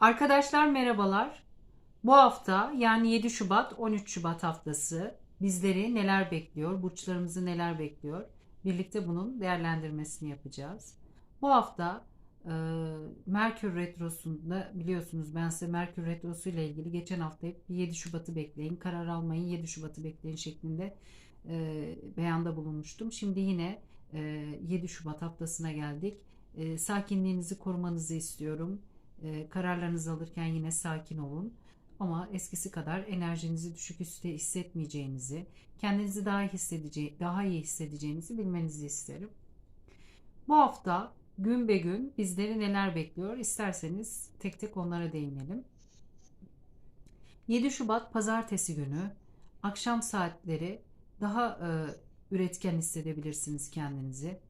Arkadaşlar merhabalar. Bu hafta yani 7 Şubat 13 Şubat haftası bizleri neler bekliyor? Burçlarımızı neler bekliyor? Birlikte bunun değerlendirmesini yapacağız. Bu hafta e, Merkür Retrosu'nda biliyorsunuz ben size Merkür Retrosu ile ilgili geçen hafta hep 7 Şubat'ı bekleyin, karar almayın 7 Şubat'ı bekleyin şeklinde e, beyanda bulunmuştum. Şimdi yine e, 7 Şubat haftasına geldik. E, sakinliğinizi korumanızı istiyorum. E, kararlarınızı alırken yine sakin olun. Ama eskisi kadar enerjinizi düşük üstte hissetmeyeceğinizi, kendinizi daha iyi hissedeceği, daha iyi hissedeceğinizi bilmenizi isterim. Bu hafta gün be gün bizleri neler bekliyor? İsterseniz tek tek onlara değinelim. 7 Şubat pazartesi günü akşam saatleri daha e, üretken hissedebilirsiniz kendinizi.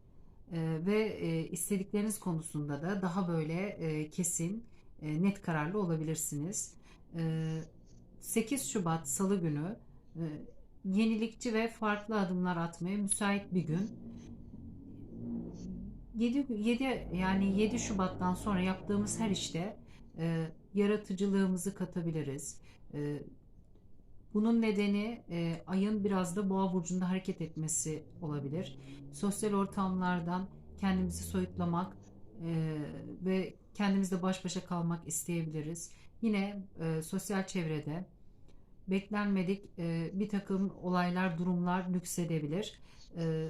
Ve istedikleriniz konusunda da daha böyle kesin, net kararlı olabilirsiniz. E, 8 Şubat Salı günü yenilikçi ve farklı adımlar atmaya müsait bir gün. 7, 7 yani 7 Şubat'tan sonra yaptığımız her işte e, yaratıcılığımızı katabiliriz. E, bunun nedeni e, ayın biraz da boğa burcunda hareket etmesi olabilir. Sosyal ortamlardan kendimizi soyutlamak e, ve kendimizle baş başa kalmak isteyebiliriz. Yine e, sosyal çevrede beklenmedik e, bir takım olaylar, durumlar nüksedebilir. E,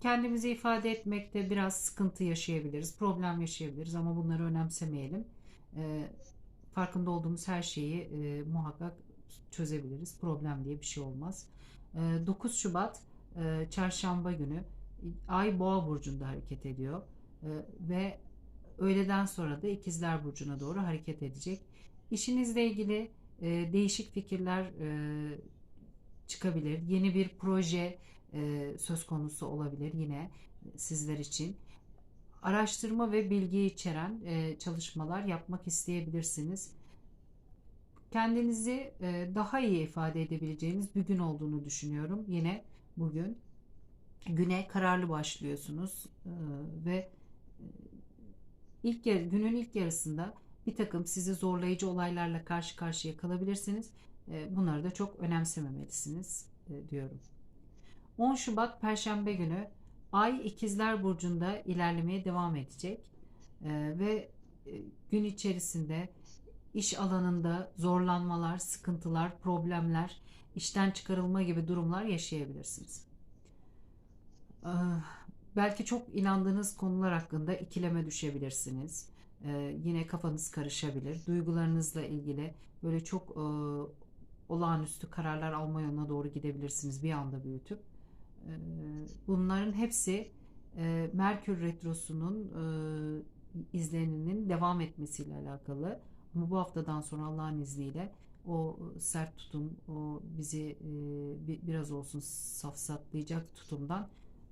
kendimizi ifade etmekte biraz sıkıntı yaşayabiliriz, problem yaşayabiliriz ama bunları önemsemeyelim. E, farkında olduğumuz her şeyi e, muhakkak çözebiliriz. Problem diye bir şey olmaz. E, 9 Şubat e, Çarşamba günü Ay Boğa burcunda hareket ediyor e, ve öğleden sonra da İkizler burcuna doğru hareket edecek. İşinizle ilgili e, değişik fikirler e, çıkabilir. Yeni bir proje söz konusu olabilir yine sizler için. Araştırma ve bilgi içeren çalışmalar yapmak isteyebilirsiniz. Kendinizi e, daha iyi ifade edebileceğiniz bir gün olduğunu düşünüyorum. Yine bugün güne kararlı başlıyorsunuz e, ve e, ilk yer, günün ilk yarısında bir takım sizi zorlayıcı olaylarla karşı karşıya kalabilirsiniz. Bunları da çok önemsememelisiniz diyorum. 10 Şubat Perşembe günü Ay İkizler Burcu'nda ilerlemeye devam edecek ve gün içerisinde iş alanında zorlanmalar, sıkıntılar, problemler, işten çıkarılma gibi durumlar yaşayabilirsiniz. Ah, belki çok inandığınız konular hakkında ikileme düşebilirsiniz. Ee, yine kafanız karışabilir. Duygularınızla ilgili böyle çok e, olağanüstü kararlar alma yoluna doğru gidebilirsiniz bir anda büyütüp. Ee, bunların hepsi e, Merkür Retrosu'nun e, izleniminin devam etmesiyle alakalı. Bu haftadan sonra Allah'ın izniyle o sert tutum, o bizi biraz olsun safsatlayacak tutumdan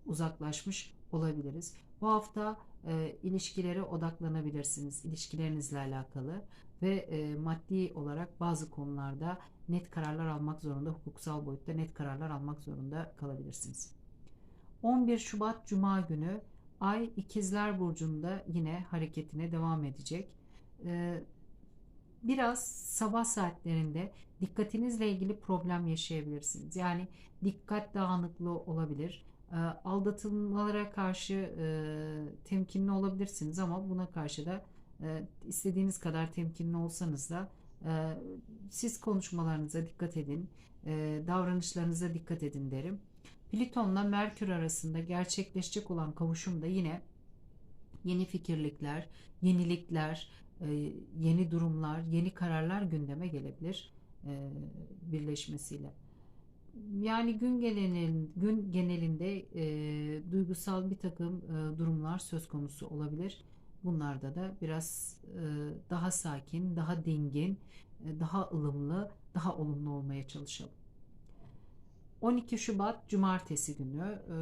uzaklaşmış olabiliriz. Bu hafta e, ilişkilere odaklanabilirsiniz. İlişkilerinizle alakalı ve e, maddi olarak bazı konularda net kararlar almak zorunda, hukuksal boyutta net kararlar almak zorunda kalabilirsiniz. 11 Şubat Cuma günü Ay İkizler Burcu'nda yine hareketine devam edecek. E, biraz sabah saatlerinde dikkatinizle ilgili problem yaşayabilirsiniz. Yani dikkat dağınıklığı olabilir e, aldatılmalara karşı e, temkinli olabilirsiniz ama buna karşı da e, istediğiniz kadar temkinli olsanız da e, siz konuşmalarınıza dikkat edin, davranışlarınıza dikkat edin derim. Plüton'la Merkür arasında gerçekleşecek olan kavuşum da yine yeni fikirlikler, yenilikler, yeni durumlar, yeni kararlar gündeme gelebilir e, birleşmesiyle yani gün genelin gün genelinde e, duygusal bir takım e, durumlar söz konusu olabilir. Bunlarda da biraz e, daha sakin, daha dingin, e, daha ılımlı, daha olumlu olmaya çalışalım. 12 Şubat Cumartesi günü e,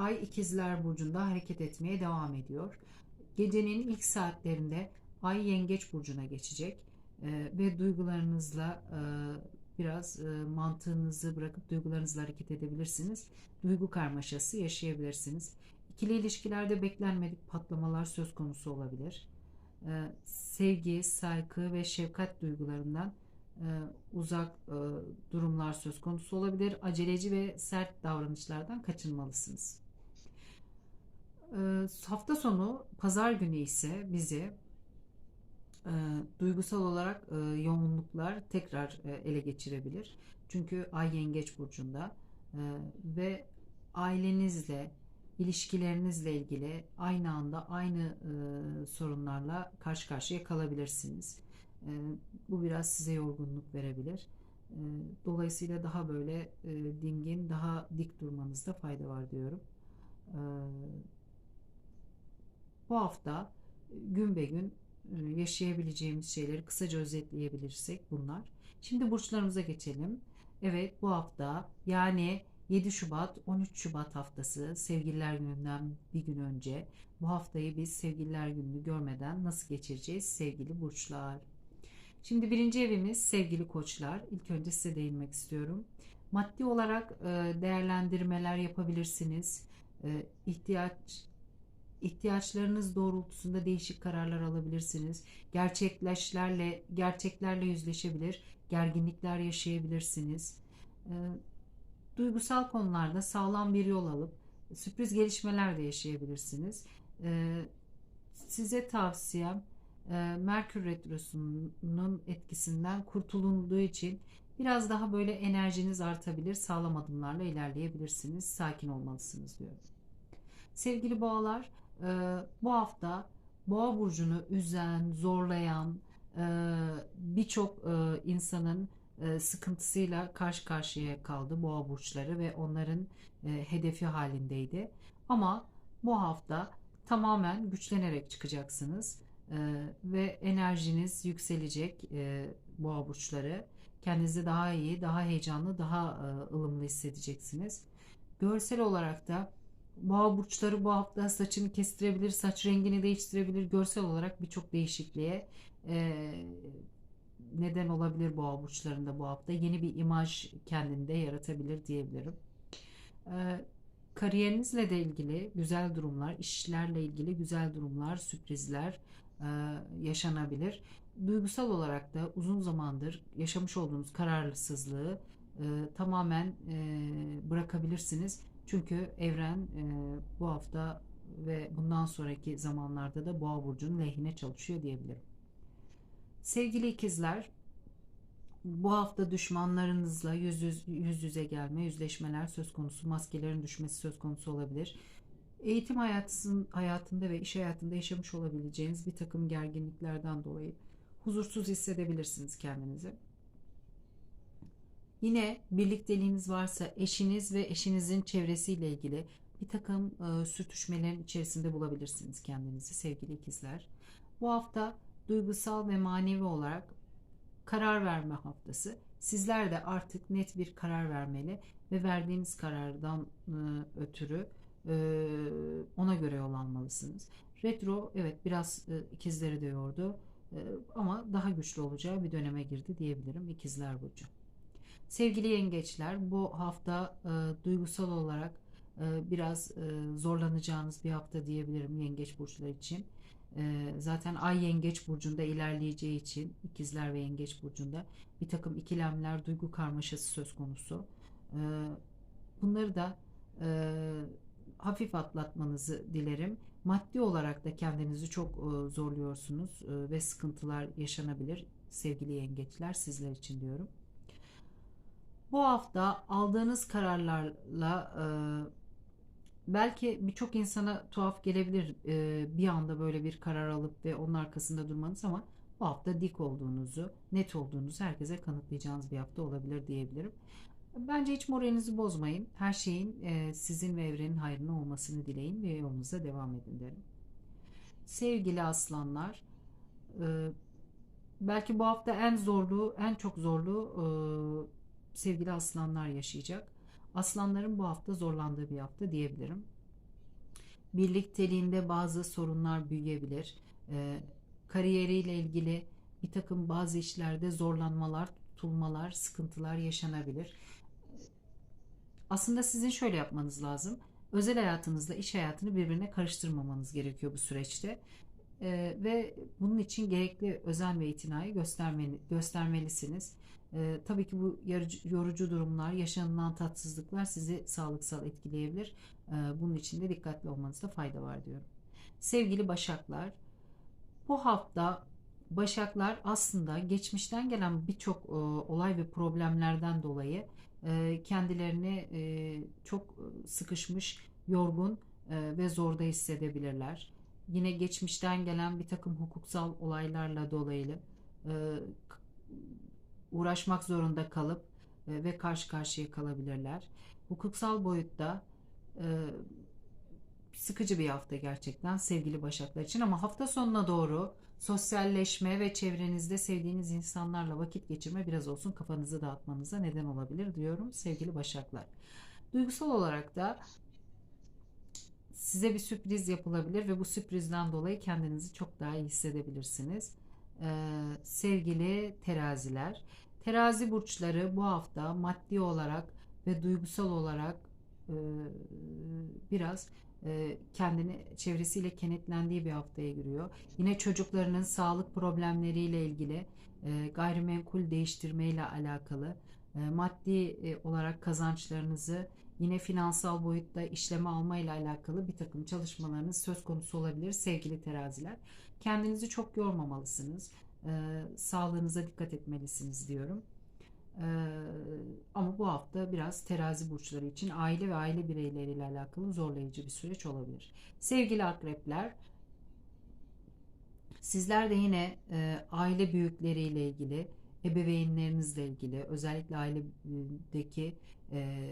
Ay İkizler Burcu'nda hareket etmeye devam ediyor. Gecenin ilk saatlerinde Ay Yengeç Burcu'na geçecek e, ve duygularınızla e, biraz e, mantığınızı bırakıp duygularınızla hareket edebilirsiniz. Duygu karmaşası yaşayabilirsiniz. İkili ilişkilerde beklenmedik patlamalar söz konusu olabilir. e, sevgi, saygı ve şefkat duygularından e, uzak e, durumlar söz konusu olabilir. Aceleci ve sert davranışlardan kaçınmalısınız. E, hafta sonu pazar günü ise bizi e, duygusal olarak e, yoğunluklar tekrar e, ele geçirebilir. Çünkü Ay Yengeç burcunda e, ve ailenizle, ilişkilerinizle ilgili aynı anda aynı e, sorunlarla karşı karşıya kalabilirsiniz. E, bu biraz size yorgunluk verebilir. E, dolayısıyla daha böyle e, dingin, daha dik durmanızda fayda var diyorum. E, bu hafta gün be gün yaşayabileceğimiz şeyleri kısaca özetleyebilirsek bunlar. Şimdi burçlarımıza geçelim. Evet bu hafta yani 7 Şubat 13 Şubat haftası Sevgililer Günü'nden bir gün önce bu haftayı biz Sevgililer Günü'nü görmeden nasıl geçireceğiz sevgili burçlar? Şimdi birinci evimiz sevgili koçlar. İlk önce size değinmek istiyorum. Maddi olarak e, değerlendirmeler yapabilirsiniz. E, ihtiyaç ihtiyaçlarınız doğrultusunda değişik kararlar alabilirsiniz. Gerçekleşlerle gerçeklerle yüzleşebilir, gerginlikler yaşayabilirsiniz. E, duygusal konularda sağlam bir yol alıp sürpriz gelişmeler de yaşayabilirsiniz. E, size tavsiyem e, Merkür Retrosu'nun etkisinden kurtulunduğu için biraz daha böyle enerjiniz artabilir, sağlam adımlarla ilerleyebilirsiniz, sakin olmalısınız diyorum. Sevgili boğalar, e, bu hafta boğa burcunu üzen, zorlayan e, birçok e, insanın e, sıkıntısıyla karşı karşıya kaldı boğa burçları ve onların e, hedefi halindeydi. Ama bu hafta tamamen güçlenerek çıkacaksınız e, ve enerjiniz yükselecek e, boğa burçları. Kendinizi daha iyi, daha heyecanlı, daha e, ılımlı hissedeceksiniz. Görsel olarak da Boğa burçları bu hafta saçını kestirebilir, saç rengini değiştirebilir. Görsel olarak birçok değişikliğe e, neden olabilir boğa burçlarında bu hafta. Yeni bir imaj kendinde yaratabilir diyebilirim. E, kariyerinizle de ilgili güzel durumlar, işlerle ilgili güzel durumlar, sürprizler e, yaşanabilir. Duygusal olarak da uzun zamandır yaşamış olduğunuz kararsızlığı e, tamamen e, bırakabilirsiniz çünkü evren e, bu hafta ve bundan sonraki zamanlarda da Boğa burcunun lehine çalışıyor diyebilirim. Sevgili ikizler, bu hafta düşmanlarınızla yüz, yüz, yüz yüze gelme, yüzleşmeler söz konusu, maskelerin düşmesi söz konusu olabilir. Eğitim hayatın, hayatında ve iş hayatında yaşamış olabileceğiniz bir takım gerginliklerden dolayı huzursuz hissedebilirsiniz kendinizi. Yine birlikteliğiniz varsa eşiniz ve eşinizin çevresiyle ilgili bir takım e, sürtüşmelerin içerisinde bulabilirsiniz kendinizi sevgili ikizler. Bu hafta duygusal ve manevi olarak karar verme haftası. Sizler de artık net bir karar vermeli ve verdiğiniz karardan e, ötürü e, ona göre yol almalısınız. Retro evet biraz e, ikizleri de yordu e, ama daha güçlü olacağı bir döneme girdi diyebilirim ikizler burcu. Sevgili yengeçler bu hafta e, duygusal olarak e, biraz e, zorlanacağınız bir hafta diyebilirim yengeç burçları için. E, zaten ay yengeç burcunda ilerleyeceği için ikizler ve yengeç burcunda bir takım ikilemler, duygu karmaşası söz konusu. E, bunları da e, hafif atlatmanızı dilerim. Maddi olarak da kendinizi çok e, zorluyorsunuz e, ve sıkıntılar yaşanabilir sevgili yengeçler sizler için diyorum. Bu hafta aldığınız kararlarla e, belki birçok insana tuhaf gelebilir e, bir anda böyle bir karar alıp ve onun arkasında durmanız ama bu hafta dik olduğunuzu, net olduğunuzu herkese kanıtlayacağınız bir hafta olabilir diyebilirim. Bence hiç moralinizi bozmayın. Her şeyin e, sizin ve evrenin hayrına olmasını dileyin ve yolunuza devam edin derim. Sevgili aslanlar, e, belki bu hafta en zorlu, en çok zorlu e, sevgili aslanlar yaşayacak. Aslanların bu hafta zorlandığı bir hafta diyebilirim. Birlikteliğinde bazı sorunlar büyüyebilir. E, kariyeriyle ilgili bir takım bazı işlerde zorlanmalar, tutulmalar, sıkıntılar yaşanabilir. Aslında sizin şöyle yapmanız lazım. Özel hayatınızla iş hayatını birbirine karıştırmamanız gerekiyor bu süreçte. e, ve bunun için gerekli özen ve itinayı göstermeli, göstermelisiniz. E, tabii ki bu yarıcı- yorucu durumlar, yaşanılan tatsızlıklar sizi sağlıksal etkileyebilir. E, bunun için de dikkatli olmanızda fayda var diyorum. Sevgili Başaklar, bu hafta Başaklar aslında geçmişten gelen birçok e, olay ve problemlerden dolayı e, kendilerini e, çok sıkışmış, yorgun e, ve zorda hissedebilirler. Yine geçmişten gelen bir takım hukuksal olaylarla dolayı e, uğraşmak zorunda kalıp e, ve karşı karşıya kalabilirler. Hukuksal boyutta e, sıkıcı bir hafta gerçekten sevgili Başaklar için ama hafta sonuna doğru sosyalleşme ve çevrenizde sevdiğiniz insanlarla vakit geçirme biraz olsun kafanızı dağıtmanıza neden olabilir diyorum sevgili Başaklar. Duygusal olarak da size bir sürpriz yapılabilir ve bu sürprizden dolayı kendinizi çok daha iyi hissedebilirsiniz. Sevgili teraziler, terazi burçları bu hafta maddi olarak ve duygusal olarak biraz kendini çevresiyle kenetlendiği bir haftaya giriyor. Yine çocuklarının sağlık problemleriyle ilgili gayrimenkul değiştirmeyle alakalı maddi olarak kazançlarınızı yine finansal boyutta işleme almayla alakalı bir takım çalışmalarınız söz konusu olabilir sevgili teraziler. Kendinizi çok yormamalısınız. E, sağlığınıza dikkat etmelisiniz diyorum. E, ama bu hafta biraz terazi burçları için aile ve aile bireyleriyle alakalı zorlayıcı bir süreç olabilir. Sevgili akrepler, sizler de yine e, aile büyükleriyle ilgili, ebeveynlerinizle ilgili, özellikle ailedeki e,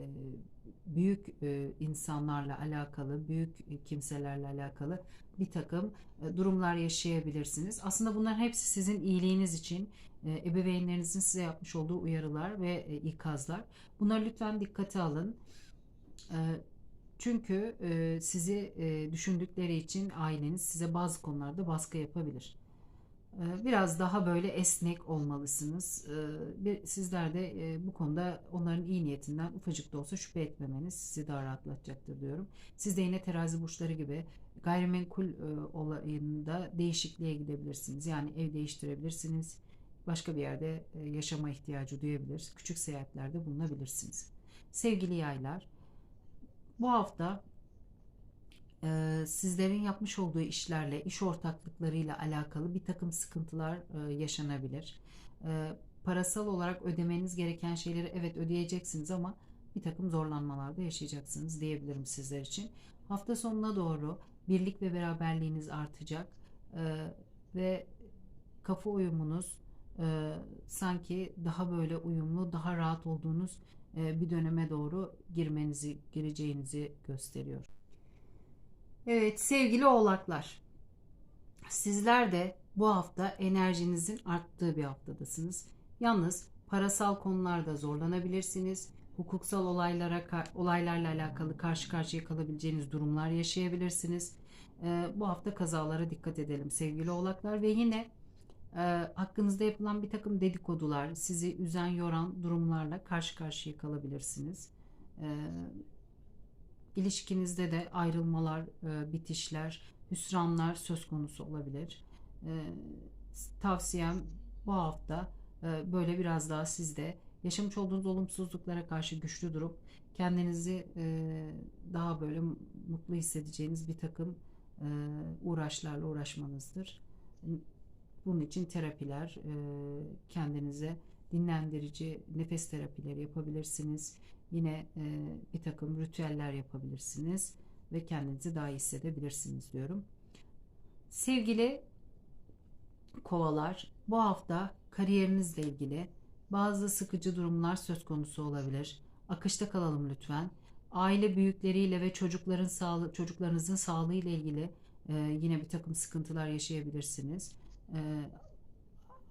büyük e, insanlarla alakalı, büyük kimselerle alakalı bir takım e, durumlar yaşayabilirsiniz. Aslında bunların hepsi sizin iyiliğiniz için e, ebeveynlerinizin size yapmış olduğu uyarılar ve e, ikazlar. Bunları lütfen dikkate alın. E, çünkü e, sizi e, düşündükleri için aileniz size bazı konularda baskı yapabilir. E, Biraz daha böyle esnek olmalısınız. E, bir- Sizler de e, bu konuda onların iyi niyetinden ufacık da olsa şüphe etmemeniz sizi daha rahatlatacaktır diyorum. Siz de yine terazi burçları gibi gayrimenkul e, olayında değişikliğe gidebilirsiniz. Yani ev değiştirebilirsiniz. Başka bir yerde e, yaşama ihtiyacı duyabilir. Küçük seyahatlerde bulunabilirsiniz. Sevgili yaylar, bu hafta sizlerin yapmış olduğu işlerle, iş ortaklıklarıyla alakalı bir takım sıkıntılar yaşanabilir. Parasal olarak ödemeniz gereken şeyleri evet ödeyeceksiniz ama bir takım zorlanmalar da yaşayacaksınız diyebilirim sizler için. Hafta sonuna doğru birlik ve beraberliğiniz artacak ve kafa uyumunuz sanki daha böyle uyumlu, daha rahat olduğunuz bir döneme doğru girmenizi, gireceğinizi gösteriyor. Evet sevgili oğlaklar, sizler de bu hafta enerjinizin arttığı bir haftadasınız. Yalnız parasal konularda zorlanabilirsiniz. Hukuksal olaylara olaylarla alakalı karşı karşıya kalabileceğiniz durumlar yaşayabilirsiniz. Ee, bu hafta kazalara dikkat edelim sevgili oğlaklar ve yine e, hakkınızda yapılan bir takım dedikodular, sizi üzen yoran durumlarla karşı karşıya kalabilirsiniz. Ee, İlişkinizde de ayrılmalar, e, bitişler, hüsranlar söz konusu olabilir. E, tavsiyem bu hafta e, böyle biraz daha sizde yaşamış olduğunuz olumsuzluklara karşı güçlü durup kendinizi daha böyle mutlu hissedeceğiniz bir takım uğraşlarla uğraşmanızdır. Bunun için terapiler, kendinize dinlendirici nefes terapileri yapabilirsiniz. Yine e, bir takım ritüeller yapabilirsiniz ve kendinizi daha iyi hissedebilirsiniz diyorum. Sevgili kovalar, bu hafta kariyerinizle ilgili bazı sıkıcı durumlar söz konusu olabilir. Akışta kalalım lütfen. Aile büyükleriyle ve çocukların sağlığı, çocuklarınızın sağlığı ile ilgili e, yine bir takım sıkıntılar yaşayabilirsiniz. E,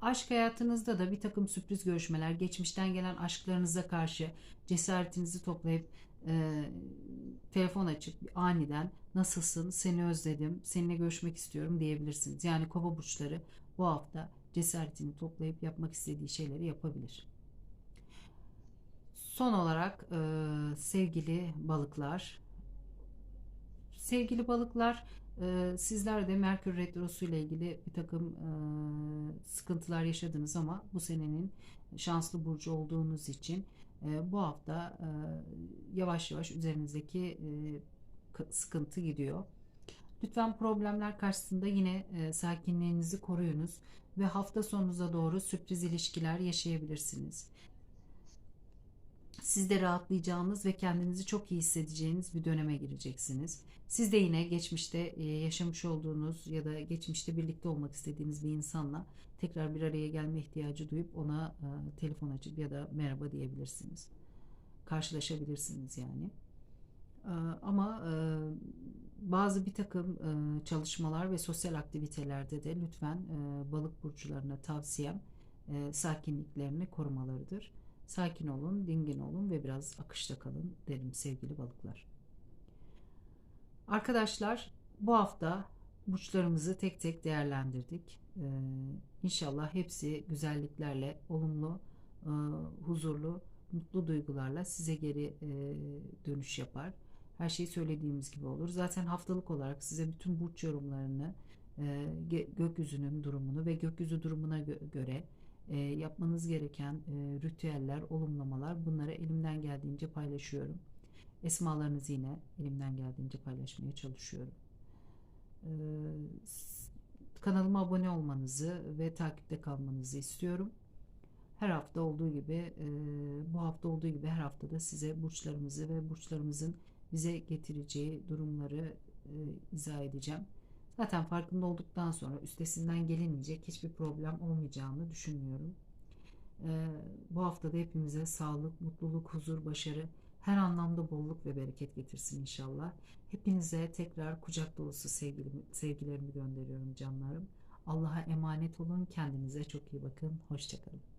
aşk hayatınızda da bir takım sürpriz görüşmeler, geçmişten gelen aşklarınıza karşı cesaretinizi toplayıp e, telefon açıp aniden nasılsın, seni özledim, seninle görüşmek istiyorum diyebilirsiniz. Yani kova burçları bu hafta cesaretini toplayıp yapmak istediği şeyleri yapabilir. Son olarak e, sevgili balıklar, sevgili balıklar Ee, sizler de Merkür Retrosu ile ilgili bir takım e, sıkıntılar yaşadınız ama bu senenin şanslı burcu olduğunuz için e, bu hafta e, yavaş yavaş üzerinizdeki e, sıkıntı gidiyor. Lütfen problemler karşısında yine e, sakinliğinizi koruyunuz ve hafta sonunuza doğru sürpriz ilişkiler yaşayabilirsiniz. Siz de rahatlayacağınız ve kendinizi çok iyi hissedeceğiniz bir döneme gireceksiniz. Siz de yine geçmişte e, yaşamış olduğunuz ya da geçmişte birlikte olmak istediğiniz bir insanla tekrar bir araya gelme ihtiyacı duyup ona e, telefon açıp ya da merhaba diyebilirsiniz. Karşılaşabilirsiniz yani. E, Ama bazı bir takım çalışmalar ve sosyal aktivitelerde de lütfen balık burçlarına tavsiyem sakinliklerini korumalarıdır. Sakin olun, dingin olun ve biraz akışta kalın derim sevgili balıklar. Arkadaşlar bu hafta burçlarımızı tek tek değerlendirdik. Ee, İnşallah hepsi güzelliklerle, olumlu, e, huzurlu, mutlu duygularla size geri e, dönüş yapar. Her şey söylediğimiz gibi olur. Zaten haftalık olarak size bütün burç yorumlarını, e, gökyüzünün durumunu ve gökyüzü durumuna gö- göre e, yapmanız gereken e, ritüeller, olumlamalar bunları elimden geldiğince paylaşıyorum. Esmalarınızı yine elimden geldiğince paylaşmaya çalışıyorum. S- kanalıma abone olmanızı ve takipte kalmanızı istiyorum. Her hafta olduğu gibi, e, bu hafta olduğu gibi her hafta da size burçlarımızı ve burçlarımızın bize getireceği durumları e, izah edeceğim. Zaten farkında olduktan sonra üstesinden gelinmeyecek hiçbir problem olmayacağını düşünüyorum. Ee, bu hafta da hepimize sağlık, mutluluk, huzur, başarı, her anlamda bolluk ve bereket getirsin inşallah. Hepinize tekrar kucak dolusu sevgilimi, sevgilerimi gönderiyorum canlarım. Allah'a emanet olun. Kendinize çok iyi bakın. Hoşçakalın.